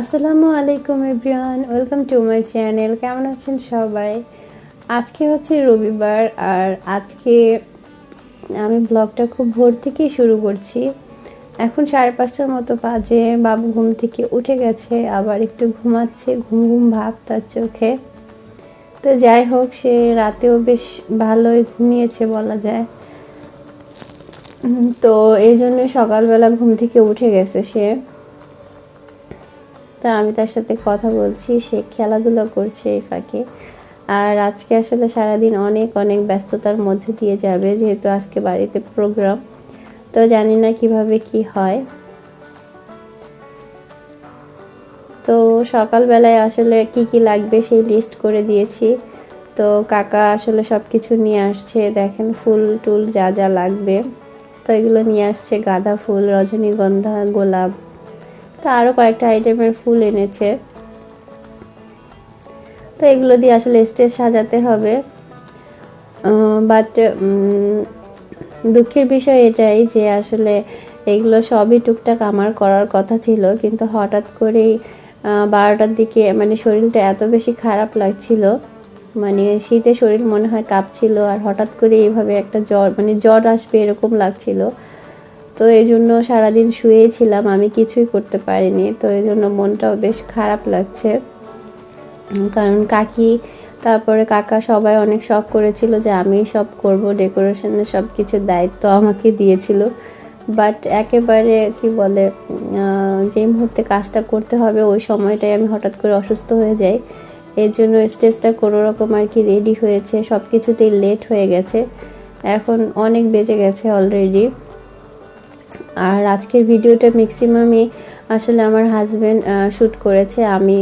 আসসালামু আলাইকুম everyone, welcome to my channel. কেমন আছেন সবাই? আজকে হচ্ছে রবিবার আর আজকে আমি ব্লগটা খুব ভোর থেকেই শুরু করছি। এখন সাড়ে পাঁচটার মতো বাজে, বাবু ঘুম থেকে উঠে গেছে, আবার একটু ঘুমাচ্ছে, ঘুম ঘুম ভাব তার চোখে। তো যাই হোক, সে রাতেও বেশ ভালোই ঘুমিয়েছে বলা যায়। তো এই জন্য সকালবেলা ঘুম থেকে উঠে গেছে সে। তা আমি তার সাথে কথা বলছি, সে খেলাধুলা করছে এই ফাঁকে। আর আজকে আসলে সারাদিন অনেক অনেক ব্যস্ততার মধ্যে দিয়ে যাবে, যেহেতু আজকে বাড়িতে প্রোগ্রাম তো জানি না কীভাবে কি হয়। তো সকালবেলায় আসলে কি কি লাগবে সেই লিস্ট করে দিয়েছি। তো কাকা আসলে সব কিছু নিয়ে আসছে, দেখেন ফুল টুল যা যা লাগবে। তো এগুলো নিয়ে আসছে গাঁদা ফুল, রজনীগন্ধা, গোলাপ। তো আরও কয়েকটা আইটেমের ফুল এনেছে। তো এগুলো দিয়ে আসলে স্টেজ সাজাতে হবে। বাট দুঃখের বিষয় এটাই যে আসলে এগুলো সবই টুকটাক আমার করার কথা ছিল, কিন্তু হঠাৎ করেই বারোটার দিকে মানে শরীরটা এত বেশি খারাপ লাগছিল। মানে শীতে শরীর মনে হয় কাঁপছিল, আর হঠাৎ করে এইভাবে একটা জ্বর মানে জ্বর আসবে এরকম লাগছিল। তো এই জন্য সারাদিন শুয়েই ছিলাম, আমি কিছুই করতে পারিনি। তো এই জন্য মনটাও বেশ খারাপ লাগছে। কারণ কাকি, তারপরে কাকা সবাই অনেক শখ করেছিল যে আমি সব করব, ডেকোরেশনের সব কিছুর দায়িত্ব আমাকে দিয়েছিল। বাট একেবারে, কি বলে যে মুহূর্তে কাজটা করতে হবে, ওই সময়টাই আমি হঠাৎ করে অসুস্থ হয়ে যাই। এর জন্য স্টেজটা কোনো রকম আর কি রেডি হয়েছে সব কিছুতেই লেট হয়ে গেছে। এখন অনেক বেজে গেছে অলরেডি আর আজকের ভিডিওটা ম্যাক্সিমামই আসলে আমার হাজব্যান্ড শ্যুট করেছে। আমি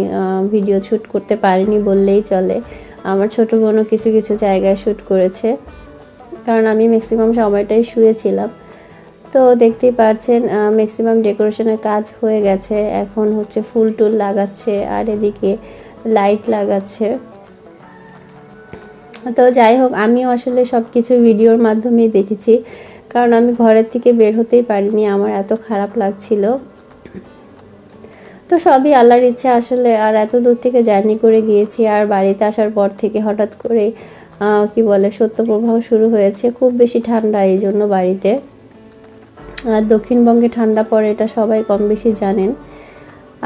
ভিডিও শ্যুট করতে পারিনি বললেই চলে। আমার ছোট বোনও কিছু কিছু জায়গায় শ্যুট করেছে। কারণ আমি ম্যাক্সিমাম সময়টাই শুয়েছিলাম। তো দেখতেই পাচ্ছেন ম্যাক্সিমাম ডেকোরেশনের কাজ হয়ে গেছে। এখন হচ্ছে ফুল টুল লাগাচ্ছে, আর এদিকে লাইট লাগাচ্ছে। তো যাই হোক, আমিও আসলে সব কিছু ভিডিওর মাধ্যমেই দেখেছি। কারণ আমি ঘরের থেকে বের হতেই পারিনি, আমার এত খারাপ লাগছিল। তো সবই আল্লাহর ইচ্ছা আসলে, আর এত দূর থেকে জার্নি করে গিয়েছি, আর বাড়িতে আসার পর থেকে হঠাৎ করে কি বলে সত্যপ্রবাহ শুরু হয়েছে, খুব বেশি ঠান্ডা এই জন্য বাড়িতে। আর দক্ষিণবঙ্গে ঠান্ডা পড়ে, এটা সবাই কম বেশি জানেন।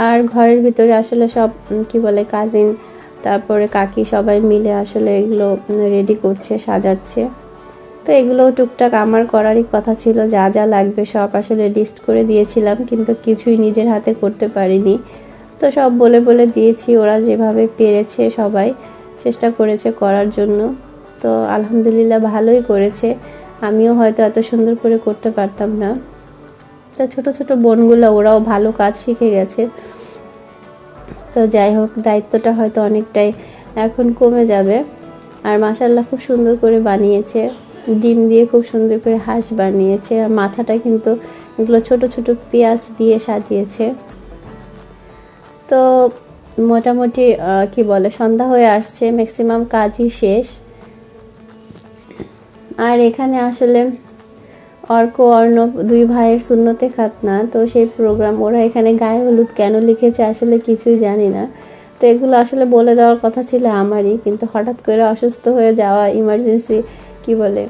আর ঘরের ভিতরে আসলে সব কি বলে কাজিন তারপরে কাকি সবাই মিলে আসলে এগুলো রেডি করছে, সাজাচ্ছে। তো এগুলো টুকটাক আমার করারই কথা ছিল, যা যা লাগবে সব আসলে লিস্ট করে দিয়েছিলাম, কিন্তু কিছুই নিজের হাতে করতে পারিনি। তো সব বলে বলে দিয়েছি, ওরা যেভাবে পেরেছে সবাই চেষ্টা করেছে করার জন্য। তো আলহামদুলিল্লাহ ভালোই করেছে। আমিও হয়তো এত সুন্দর করে করতে পারতাম না। তো ছোট ছোট বোনগুলো, ওরাও ভালো কাজ শিখে গেছে। তো যাই হোক, দায়িত্বটা হয়তো অনেকটাই এখন কমে যাবে। আর মাসাল্লাহ খুব সুন্দর করে বানিয়েছে। ডিম দিয়ে খুব সুন্দর করে হাঁস বানিয়েছে। আর মাথাটা কিন্তু এগুলো ছোট ছোট পেঁয়াজ দিয়ে সাজিয়েছে। তো মোটামুটি কি বলে, সন্ধ্যা হয়ে আসছে ম্যাক্সিমাম কাজই শেষ। আর এখানে আসলে অর্ক, অর্ণব দুই ভাইয়ের শূন্যতে খাতনা। তো সেই প্রোগ্রাম ওরা এখানে গায়ে হলুদ কেন লিখেছে আসলে কিছুই জানি না। তো এগুলো আসলে বলে দেওয়ার কথা ছিল আমারই, কিন্তু হঠাৎ করে অসুস্থ হয়ে যাওয়া ইমার্জেন্সি কি বলে,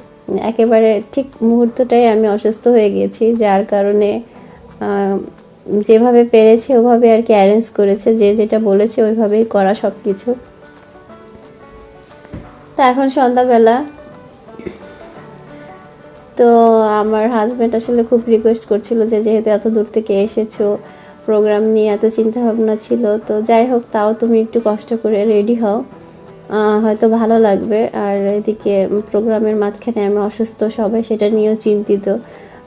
একেবারে ঠিক মুহূর্তটাই আমি অসুস্থ হয়ে গেছি, যার কারণে যেভাবে পেরেছে, ওভাবে আর কি অ্যারেঞ্জ করেছে, যে যেটা বলেছে, ওইভাবেই করা সব কিছু তা এখন সন্ধ্যাবেলা। তো আমার হাজব্যান্ড আসলে খুব রিকোয়েস্ট করছিল যে, যেহেতু এত দূর থেকে এসেছ প্রোগ্রাম নিয়ে এত চিন্তা ভাবনা ছিল, তো যাই হোক, তাও তুমি একটু কষ্ট করে রেডি হও। হয়তো ভালো লাগবে। আর এদিকে প্রোগ্রামের মাঝখানে আমি অসুস্থ সবাই, সেটা নিয়েও চিন্তিত।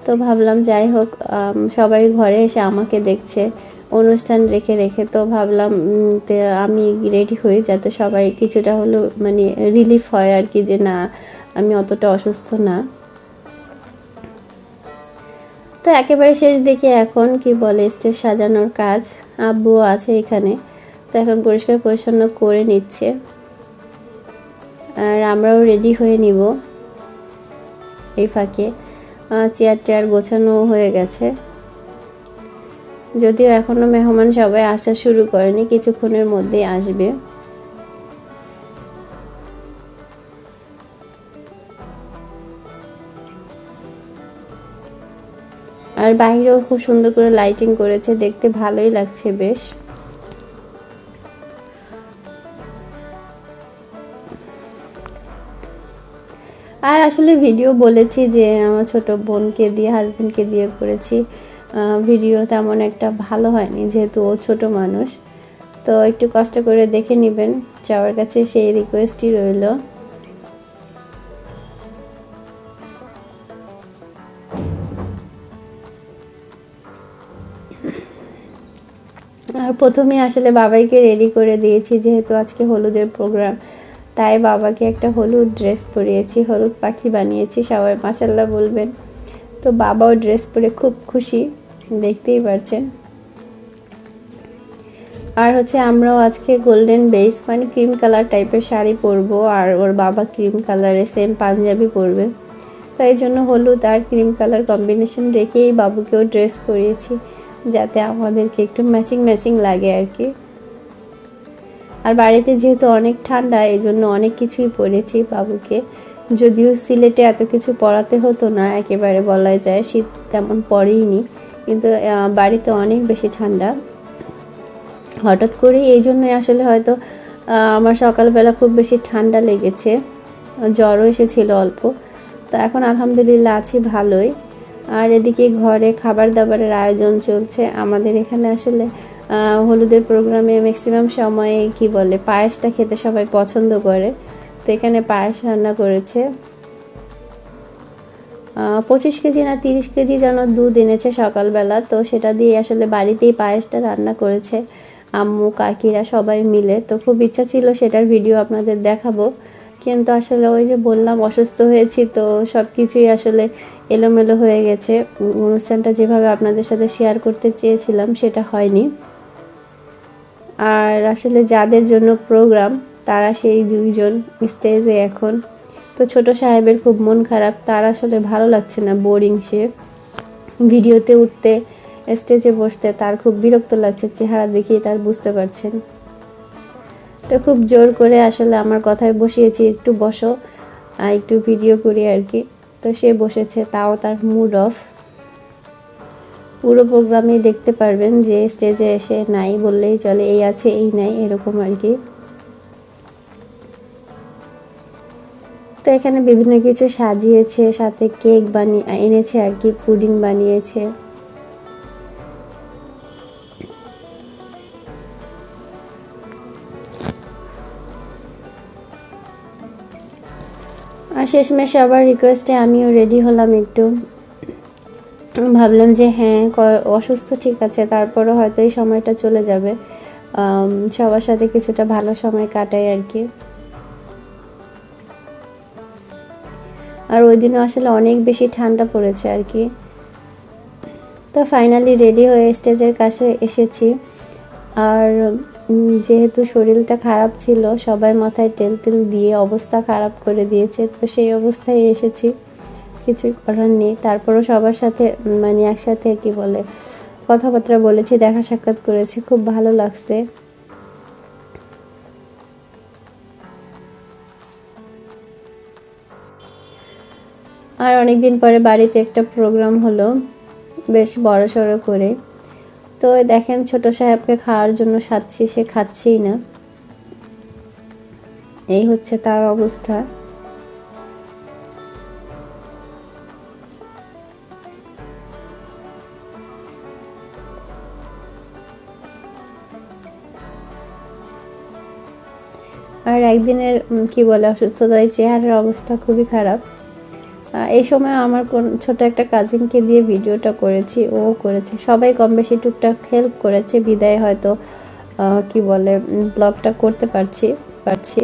তো ভাবলাম যাই হোক সবাই ঘরে এসে আমাকে দেখছে। অনুষ্ঠান রেখে রেখে তো ভাবলাম আমি রেডি হই যাতে সবাই কিছুটা হলেও মানে রিলিফ হয় আর কি, যে না, আমি অতটা অসুস্থ না। তো একেবারে শেষ দিকে এখন, কি বলে, স্টেজ সাজানোর কাজ। আব্বু আছে এখানে। তো এখন পরিষ্কার পরিচ্ছন্ন করে নিচ্ছে। আর আমরাও রেডি হয়ে নিব এই ফাঁকে। চেয়ার টেয়ার গোছানো হয়ে গেছে। যদিও এখনও মেহমান সবাই আসা শুরু করেনি, কিছুক্ষণের মধ্যেই আসবে। আর বাইরেও খুব সুন্দর করে লাইটিং করেছে, দেখতে ভালোই লাগছে বেশ। আর আসলে ভিডিও বলেছি যে আমার ছোট বোনকে দিয়ে হাজবেন্ডকে দিয়ে করেছি। ভিডিও তেমন একটা ভালো হয়নি যেহেতু ও ছোট মানুষ। তো একটু কষ্ট করে দেখে নেবেন। সবার কাছে সেই রিকোয়েস্টই রইল। আর প্রথমে আসলে বাবাইকে রেডি করে দিয়েছি, যেহেতু আজকে হলুদের প্রোগ্রাম তাই বাবাকে একটা হলুদ ড্রেস পরিয়েছি, হলুদ পাখি বানিয়েছি, সবাই মাসাল্লাহ বলবেন। তো বাবাও ড্রেস পরে খুব খুশি, দেখতেই পারছেন। আর হচ্ছে আমরাও আজকে গোল্ডেন বেস মানে ক্রিম কালার টাইপের শাড়ি পরবো, আর ওর বাবা ক্রিম কালারের সেম পাঞ্জাবি পরবে। তাই জন্য হলুদ আর ক্রিম কালার কম্বিনেশন রেখেই বাবুকেও ড্রেস পরিয়েছি, যাতে আমাদেরকে একটু ম্যাচিং ম্যাচিং লাগে আর কি। আর বাড়িতে যেহেতু অনেক ঠান্ডা এই জন্য অনেক কিছুই পরেছি বাবুকে। যদিও সিলেটে এত কিছু পড়াতে হতো না, একেবারে বলা যায়, শীত তেমন পড়েইনি কিন্তু বাড়িতে অনেক বেশি ঠান্ডা। হঠাৎ করে এই জন্যই আসলে হয়তো আমার সকালবেলা খুব বেশি ঠান্ডা লেগেছে। জ্বরও এসেছিল অল্প। তো এখন আলহামদুলিল্লাহ আছি ভালোই। আর এদিকে ঘরে খাবার দাবারের আয়োজন চলছে। আমাদের এখানে আসলে হলুদের প্রোগ্রামে ম্যাক্সিমাম সময়ে কি বলে, পায়েসটা খেতে সবাই পছন্দ করে। তো এখানে পায়েস রান্না করেছে। পঁচিশ কেজি না তিরিশ কেজি যেন দুধ এনেছে সকালবেলা। তো সেটা দিয়ে আসলে বাড়িতেই পায়েসটা রান্না করেছে আম্মু, কাকিরা সবাই মিলে। তো খুব ইচ্ছা ছিল সেটার ভিডিও আপনাদের দেখাবো। কিন্তু আসলে ওই যে বললাম, অসুস্থ হয়েছি তো সব কিছুই আসলে এলোমেলো হয়ে গেছে। অনুষ্ঠানটা যেভাবে আপনাদের সাথে শেয়ার করতে চেয়েছিলাম, সেটা হয়নি। আর আসলে যাদের জন্য প্রোগ্রাম তারা সেই দুইজন স্টেজে এখন। তো ছোট সাহেবের খুব মন খারাপ, তার আসলে ভালো লাগছে না বোরিং সে। ভিডিওতে উঠতে স্টেজে বসতে তার খুব বিরক্ত লাগছে, চেহারা দেখিয়ে তার বুঝতে পারছেন। তো খুব জোর করে আসলে আমার কথায় বসিয়েছি, একটু বসো একটু ভিডিও করি আর কি। তো সে বসেছে, তাও তার মুড অফ পুরো প্রোগ্রামে দেখতে পারবেন যে স্টেজে এসে নাই বললেই চলে, এই আছে, এই নাই, এরকম আর কি। তো এখানে বিভিন্ন কিছু সাজিয়েছে, সাথে কেক বানিয়ে এনেছে আর কি, পুডিং বানিয়েছে। আর শেষমেশ সবার রিকোয়েস্টে আমিও রেডি হলাম একটু। ভাবলাম যে হ্যাঁ অসুস্থ ঠিক আছে তারপরে হয়তো এই সময়টা চলে যাবে। সবার সাথে কিছুটা ভালো সময় কাটাই আর কি। আর ওই দিনও আসলে অনেক বেশি ঠান্ডা পড়েছে আর কি। তো ফাইনালি রেডি হয়ে স্টেজের কাছে এসেছি। আর যেহেতু শরীরটা খারাপ ছিল, সবাই মাথায় তেল তেল দিয়ে অবস্থা খারাপ করে দিয়েছে, তো সেই অবস্থায় এসেছি। কিছুই করার নেই। তারপরও সবার সাথে মানে একসাথে কি বলে, কথাবার্তা বলেছি, দেখা সাক্ষাৎ করেছি। খুব ভালো লাগছে। আর অনেকদিন পরে বাড়িতে একটা প্রোগ্রাম হলো, বেশ বড় সড়ো করে। তো দেখেন, ছোট সাহেবকে খাওয়ার জন্য সাচ্ছি সে খাচ্ছেই না। এই হচ্ছে তার অবস্থা। আর একদিনের কি বলে অসুস্থতায় চেহারার অবস্থা খুবই খারাপ। এই সময় আমার কোন, ছোট একটা কাজিনকে দিয়ে ভিডিওটা করেছি, ও করেছে। সবাই কম বেশি টুকটাক হেল্প করেছে, বিদায় হয়তো কি বলে ব্লগটা করতে পারছি পারছি।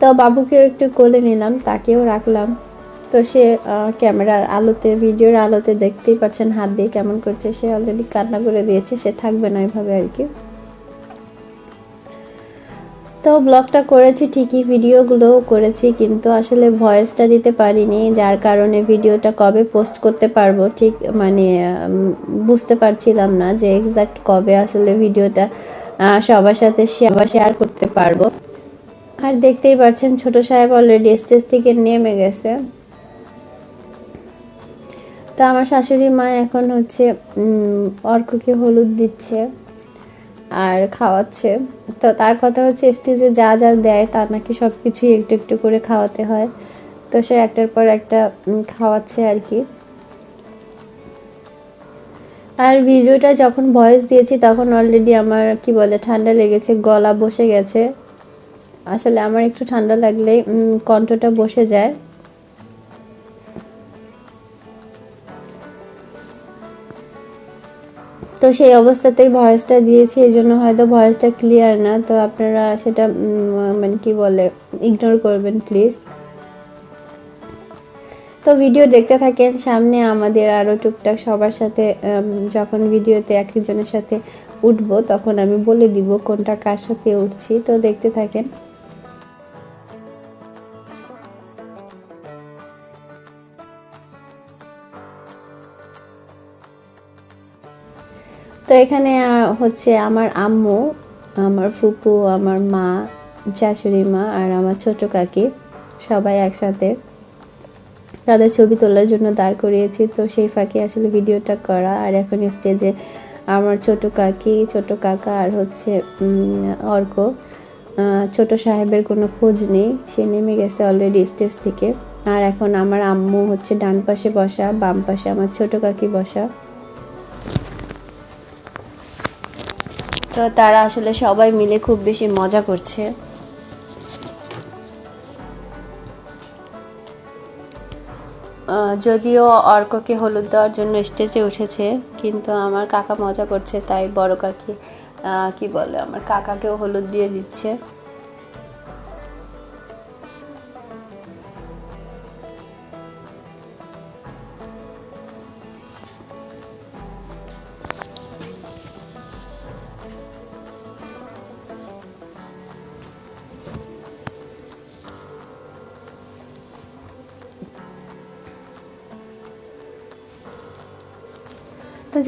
তো বাবুকেও একটু কোলে নিলাম, তাকেও রাখলাম। তো সে ক্যামেরার আলোতে, ভিডিওর আলোতে দেখতেই পাচ্ছেন হাত দিয়ে কেমন করছে। সে অলরেডি কান্না করে দিয়েছে, সে থাকবে না এভাবে আর কি। তো ব্লগটা করেছি, ঠিকই ভিডিওগুলোও করেছি, কিন্তু আসলে ভয়েসটা দিতে পারিনি, যার কারণে ভিডিওটা কবে পোস্ট করতে পারব ঠিক মানে বুঝতে পারছিলাম না যে এক্সাক্ট কবে আসলে ভিডিওটা সবার সাথে শেয়ার করতে পারব। আর দেখতেই পাচ্ছেন ছোট সাহেব অলরেডি স্টেজ থেকে নেমে গেছে। তো আমার শাশুড়ি মা এখন হচ্ছে অর্ককে হলুদ দিচ্ছে। আর খাওয়াচ্ছে। তো তার কথা হচ্ছে স্টেজে যা যা দেয় তার নাকি সব কিছুই একটু একটু করে খাওয়াতে হয়। তো সে একটার পর একটা খাওয়াচ্ছে আর কি। আর ভিডিওটা যখন ভয়েস দিয়েছি তখন অলরেডি আমার, কি বলে, ঠান্ডা লেগেছে, গলা বসে গেছে। আসলে আমার একটু ঠান্ডা লাগলেই কণ্ঠটা বসে যায়। তো সেই অবস্থাতেই ভয়েসটা দিয়েছি, এই জন্য হয়তো ভয়েসটা ক্লিয়ার না। তো আপনারা সেটা মানে কি বলে ইগনোর করবেন প্লিজ তো ভিডিও দেখতে থাকেন, সামনে আমাদের আরও টুকটাক সবার সাথে যখন ভিডিওতে এক একজনের সাথে উঠবো, তখন আমি বলে দিব কোনটা কার সাথে উঠছি। তো দেখতে থাকেন। তো এখানে হচ্ছে আমার আম্মু, আমার ফুপু, আমার মা, শাশুড়ি মা আর আমার ছোট কাকি সবাই একসাথে তাদের ছবি তোলার জন্য দাঁড় করিয়েছি। তো সেই ফাঁকে আসলে ভিডিওটা করা আর এখন স্টেজে আমার ছোট কাকি, ছোট কাকা আর হচ্ছে অর্ক ছোট সাহেবের কোনো খোঁজ নেই। সে নেমে গেছে অলরেডি স্টেজ থেকে। আর এখন আমার আম্মু হচ্ছে ডান পাশে বসা, বাম পাশে আমার ছোট কাকি বসা। তো তারা আসলে সবাই মিলে খুব বেশি মজা করছে। যদিও অর্ককে হলুদ দেওয়ার জন্য স্টেজে উঠেছে, কিন্তু আমার কাকা মজা করছে, তাই বড় কাকি কি বলে, আমার কাকাকেও হলুদ দিয়ে দিচ্ছে।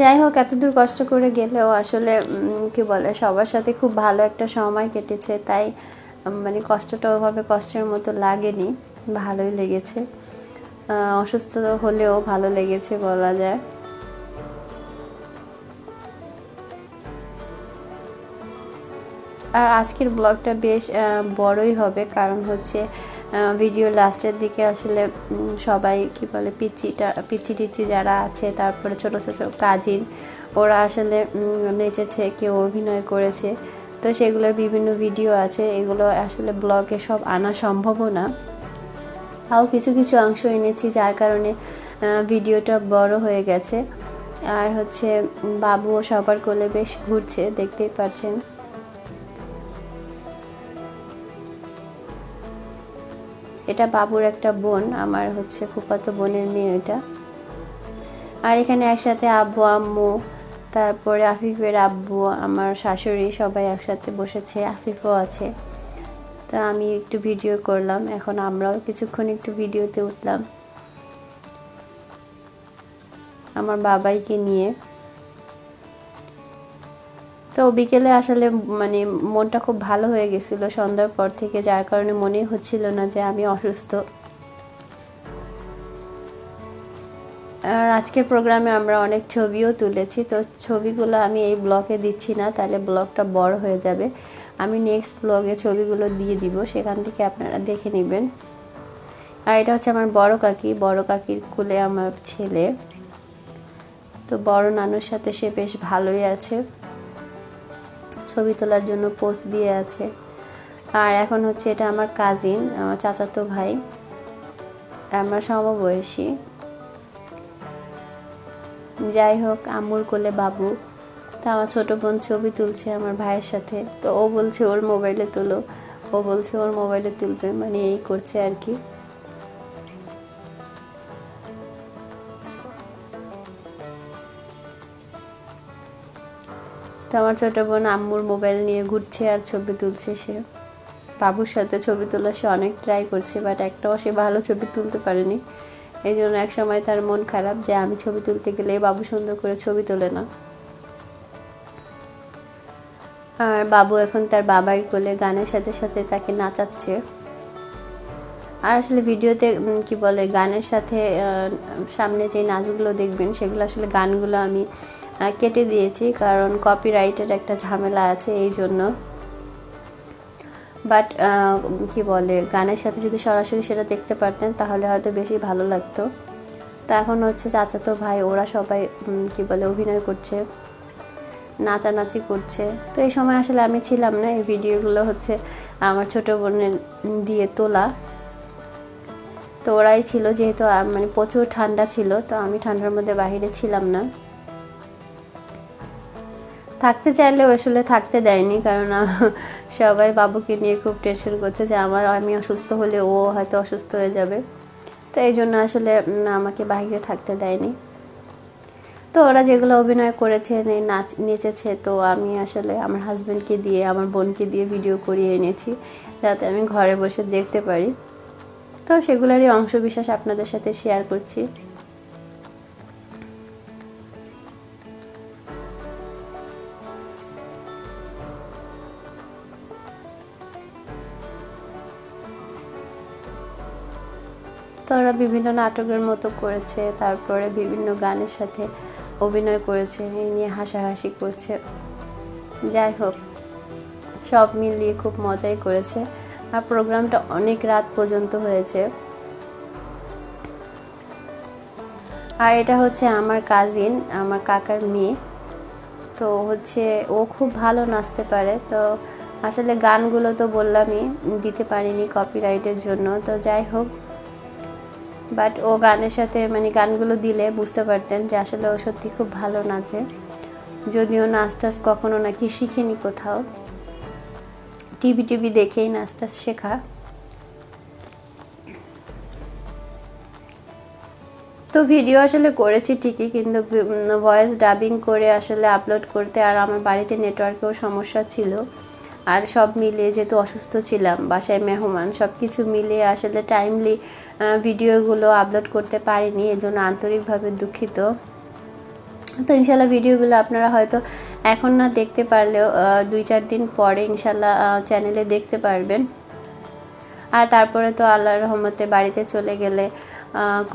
যাই হোক, এতদূর কষ্ট করে গেলেও আসলে কি বলে, সবার সাথে খুব ভালো একটা সময় কেটেছে। তাই মানে কষ্টটা ওভাবে কষ্টের মতো লাগেনি, ভালোই লেগেছে। অসুস্থ হলেও ভালো লেগেছে বলা যায়। আর আজকের ব্লগটা বেশ বড়ই হবে, কারণ হচ্ছে ভিডিও লাস্টের দিকে আসলে সবাই কি বলে পিচিটা পিচি টিচি যারা আছে, তারপরে ছোট ছোট কাজিন, ওরা আসলে নেচেছে, কেউ অভিনয় করেছে। তো সেগুলোর বিভিন্ন ভিডিও আছে, এগুলো আসলে ব্লগে সব আনা সম্ভবও না। তাও কিছু কিছু অংশ এনেছি, যার কারণে ভিডিওটা বড় হয়ে গেছে। আর হচ্ছে বাবুও সবার কোলে বেশ ঘুরছে, দেখতেই পাচ্ছেন। এটা বাবুর একটা বোন, আমার হচ্ছে ফুফাতো বোনের মেয়ে এটা। আর এখানে একসাথে আব্বু, আম্মু, তারপরে আফিফের আব্বু, আমার শাশুড়ি সবাই একসাথে বসেছে, আফিফও আছে। তা আমি একটু ভিডিও করলাম, এখন আমরাও কিছুক্ষণ একটু ভিডিওতে উঠলাম। আমার বাবাইকে নিয়ে তো বিকেলে আসলে মানে মনটা খুব ভালো হয়ে গেছিল সন্ধ্যার পর থেকে, যার কারণে মনেই হচ্ছিল না যে আমি অসুস্থ। আর আজকের প্রোগ্রামে আমরা অনেক ছবিও তুলেছি, তো ছবিগুলো আমি এই ব্লগে দিচ্ছি না, তাহলে ব্লগটা বড় হয়ে যাবে। আমি নেক্সট ব্লগে ছবিগুলো দিয়ে দিব, সেখান থেকে আপনারা দেখে নেবেন। আর এটা হচ্ছে আমার বড় কাকি, বড় কাকির কুলে আমার ছেলে। তো বড় নানুর সাথে সে বেশ ভালোই আছে। ছবি তোলার জন্য পোস্ট দিয়ে আছে। আর এখন হচ্ছে এটা আমার কাজিন আমার চাচাতো ভাই, আমরা সমবয়সী। যাই হোক, আম্মুর কোলে বাবু। তা আমার ছোটো বোন ছবি তুলছে আমার ভাইয়ের সাথে। তো ও বলছে, ওর মোবাইলে তোলো। ও বলছে, ওর মোবাইলে তুলবে। মানে এই করছে আর কি। তো আমার ছোট বোন আম্মুর মোবাইল নিয়ে ঘুরছে আর ছবি তুলছে সে। বাবুর সাথে ছবি তোলা সে অনেক ট্রাই করছে বাট একটাও সে ভালো ছবি তুলতে পারেনি। এই জন্য এক সময় তার মন খারাপ যে আমি ছবি তুলতে গেলে বাবু সুন্দর করে ছবি তোলে না। আর বাবু এখন তার বাবার কোলে গানের সাথে সাথে তাকে নাচাচ্ছে। আর আসলে ভিডিওতে কি বলে, গানের সাথে সামনে যে নাচগুলো দেখবেন, সেগুলো আসলে গানগুলো আমি কেটে দিয়েছি, কারণ কপিরাইটের একটা ঝামেলা আছে এই জন্য। বাট কি বলে, গানের সাথে যদি সরাসরি সেটা দেখতে পারতেন, তাহলে হয়তো বেশি ভালো লাগতো। তা এখন হচ্ছে চাচাতো ভাই, ওরা সবাই কি বলে, অভিনয় করছে, নাচানাচি করছে। তো এই সময় আসলে আমি ছিলাম না, এই ভিডিওগুলো হচ্ছে আমার ছোট বোনের দিয়ে তোলা। তো ওরাই ছিল যেহেতু মানে প্রচুর ঠান্ডা ছিল, তো আমি ঠান্ডার মধ্যে বাইরে ছিলাম না। থাকতে চাইলেও আসলে থাকতে দেয়নি, কারণ সবাই বাবুকে নিয়ে খুব টেনশন করছে যে আমার, আমি অসুস্থ হলে ও হয়তো অসুস্থ হয়ে যাবে। তো এই জন্য আসলে আমাকে বাইরে থাকতে দেয়নি। তো ওরা যেগুলো অভিনয় করেছে নাচ, নেচেছে, তো আমি আসলে আমার হাজব্যান্ডকে দিয়ে, আমার বোনকে দিয়ে ভিডিও করিয়ে এনেছি, যাতে আমি ঘরে বসে দেখতে পারি। তো সেগুলোরই অংশ বিশেষ আপনাদের সাথে শেয়ার করছি। তো ওরা বিভিন্ন নাটকের মতো করেছে, তারপরে বিভিন্ন গানের সাথে অভিনয় করেছে, এই নিয়ে হাসাহাসি করছে। যাই হোক, সব মিলিয়ে খুব মজাই করেছে। আর প্রোগ্রামটা অনেক রাত পর্যন্ত হয়েছে। আর এটা হচ্ছে আমার কাজিন আমার কাকার মেয়ে। তো হচ্ছে ও খুব ভালো নাচতে পারে। তো আসলে গানগুলো তো বললামই, দিতে পারিনি কপিরাইটের জন্য। তো যাই হোক বাট ও গানের সাথে মানে গানগুলো দিলে বুঝতে পারতেন যে আসলে ও সত্যি খুব ভালো নাচে। যদিও নাচ টাচ কখনো নাকি শিখেনি কোথাও। টিভি টিভি দেখেই নাচ টাচ শেখা। তো ভিডিও আসলে করেছি ঠিকই কিন্তু ভয়েস ডাবিং করে আসলে আপলোড করতে আর আমার বাড়িতে নেটওয়ার্কেও সমস্যা ছিল। আর সব মিলিয়ে যেহেতু অসুস্থ ছিলাম, বাসায় মেহমান সব কিছু মিলিয়ে আসলে টাইমলি ভিডিওগুলো আপলোড করতে পারিনি, এজন্য আন্তরিকভাবে দুঃখিত। তো ইনশাল্লাহ ভিডিওগুলো আপনারা হয়তো এখন না দেখতে পারলেও দুই চার দিন পরে ইনশাল্লাহ চ্যানেলে দেখতে পারবেন। আর তারপরে তো আল্লাহর রহমতে বাড়িতে চলে গেলে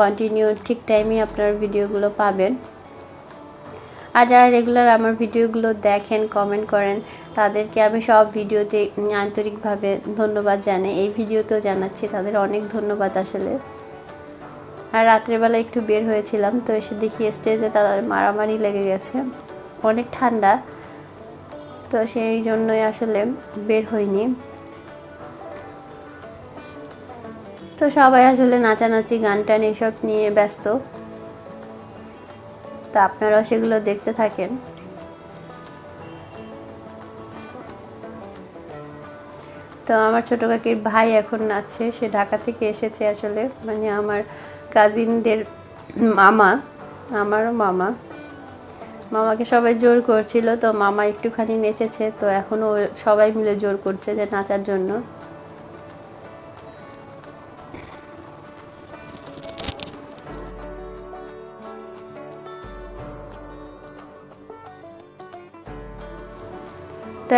কন্টিনিউ ঠিক টাইমে আপনার ভিডিওগুলো পাবেন। আর যারা রেগুলার আমার ভিডিওগুলো দেখেন কমেন্ট করেন, তাদেরকে আমি সব ভিডিওতে আন্তরিকভাবে ধন্যবাদ জানাই। এই ভিডিওতেও জানাচ্ছি, তাদের অনেক ধন্যবাদ আসলে। আর রাত্রেবেলা একটু বের হয়েছিলাম, তো এসে দেখি স্টেজে তাদের মারামারি লেগে গেছে। অনেক ঠান্ডা, তো সেই জন্যই আসলে বের হইনি। তো সবাই আসলে নাচানাচি গান টান এসব নিয়ে ব্যস্ত। তা আপনারাও সেগুলো দেখতে থাকেন। তো আমার ছোট কাকির ভাই এখন নাচছে সে ঢাকা থেকে এসেছে আসলে। মানে আমার কাজিনদের মামা, আমারও মামা। মামাকে সবাই জোর করছিল, তো মামা একটুখানি নেচেছে, তো এখনও সবাই মিলে জোর করছে যে নাচার জন্য।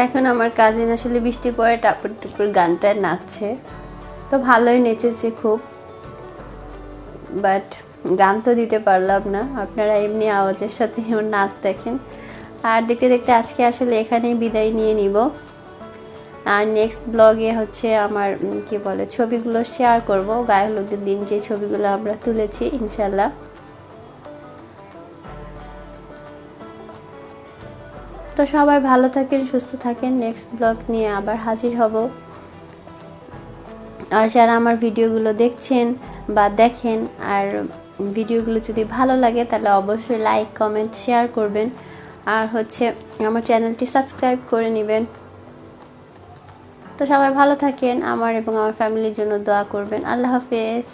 এখন আমার কাজিন আসলে বৃষ্টি পরে টাপুর টুপুর গানটায় নাচছে। তো ভালোই নেচেছে খুব। বাট গান তো দিতে পারলাম না। আপনারা এমনি আওয়াজের সাথে ওর নাচ দেখেন। আর দেখতে দেখতে আজকে আসলে এখানেই বিদায় নিয়ে নিব। আর নেক্সট ব্লগে হচ্ছে আমার কি বলে, ছবিগুলো শেয়ার করব। গায়ে হলুদের দিন যে ছবিগুলো আমরা তুলেছি ইনশাল্লাহ তো সবাই ভালো থাকেন, সুস্থ থাকেন। নেক্সট ব্লগ নিয়ে আবার হাজির হব। আর যারা আমার ভিডিওগুলো দেখছেন বা দেখেন আর ভিডিওগুলো যদি ভালো লাগে, তাহলে অবশ্যই লাইক কমেন্ট শেয়ার করবেন। আর হচ্ছে আমার চ্যানেলটি সাবস্ক্রাইব করে নেবেন। তো সবাই ভালো থাকেন, আমার এবং আমার ফ্যামিলির জন্য দোয়া করবেন। আল্লাহ হাফেজ।